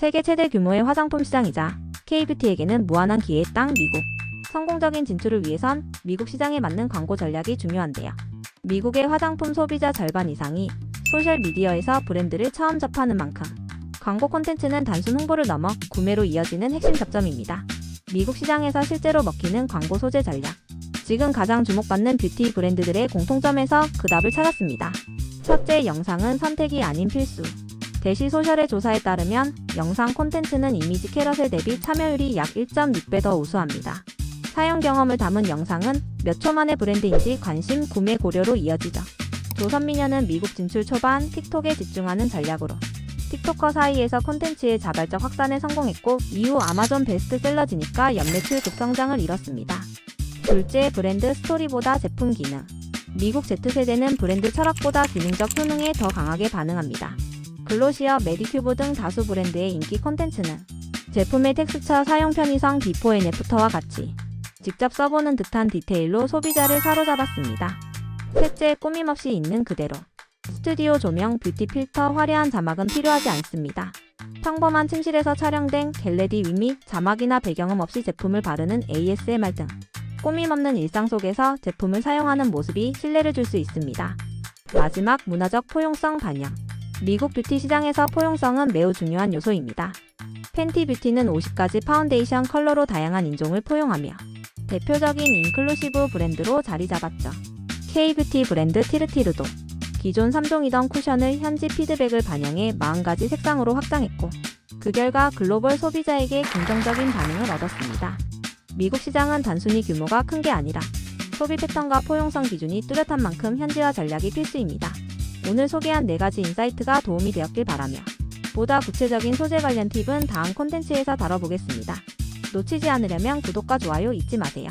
세계 최대 규모의 화장품 시장이자 K뷰티에게는 무한한 기회의 땅 미국. 성공적인 진출을 위해선 미국 시장에 맞는 광고 전략이 중요한데요. 미국의 화장품 소비자 절반 이상이 소셜미디어에서 브랜드를 처음 접하는 만큼 광고 콘텐츠는 단순 홍보를 넘어 구매로 이어지는 핵심 접점입니다. 미국 시장에서 실제로 먹히는 광고 소재 전략. 지금 가장 주목받는 뷰티 브랜드들의 공통점에서 그 답을 찾았습니다. 첫째, 영상은 선택이 아닌 필수. 대시 소셜의 조사에 따르면 영상 콘텐츠는 이미지 캐럿에 대비 참여율이 약 1.6배 더 우수합니다. 사용 경험을 담은 영상은 몇 초 만의 브랜드인지 관심, 구매 고려로 이어지죠. 조선미녀는 미국 진출 초반 틱톡에 집중하는 전략으로 틱톡커 사이에서 콘텐츠의 자발적 확산에 성공했고 이후 아마존 베스트셀러지니까 연매출 급성장을 이뤘습니다. 둘째, 브랜드 스토리보다 제품 기능. 미국 Z세대는 브랜드 철학보다 기능적 효능에 더 강하게 반응합니다. 글로시어, 메디큐브 등 다수 브랜드의 인기 콘텐츠는 제품의 텍스처, 사용 편의성, 비포 앤 애프터와 같이 직접 써보는 듯한 디테일로 소비자를 사로잡았습니다. 셋째, 꾸밈없이 있는 그대로. 스튜디오 조명, 뷰티 필터, 화려한 자막은 필요하지 않습니다. 평범한 침실에서 촬영된 겟레디 위및 자막이나 배경음 없이 제품을 바르는 ASMR 등 꾸밈 없는 일상 속에서 제품을 사용하는 모습이 신뢰를 줄 수 있습니다. 마지막 문화적 포용성 반영. 미국 뷰티 시장에서 포용성은 매우 중요한 요소입니다. 팬티 뷰티는 50가지 파운데이션 컬러로 다양한 인종을 포용하며 대표적인 인클루시브 브랜드로 자리 잡았죠. K-뷰티 브랜드 티르티르도 기존 3종이던 쿠션을 현지 피드백을 반영해 40가지 색상으로 확장했고 그 결과 글로벌 소비자에게 긍정적인 반응을 얻었습니다. 미국 시장은 단순히 규모가 큰 게 아니라 소비 패턴과 포용성 기준이 뚜렷한 만큼 현지화 전략이 필수입니다. 오늘 소개한 4가지 인사이트가 도움이 되었길 바라며 보다 구체적인 소재 관련 팁은 다음 콘텐츠에서 다뤄보겠습니다. 놓치지 않으려면 구독과 좋아요 잊지 마세요.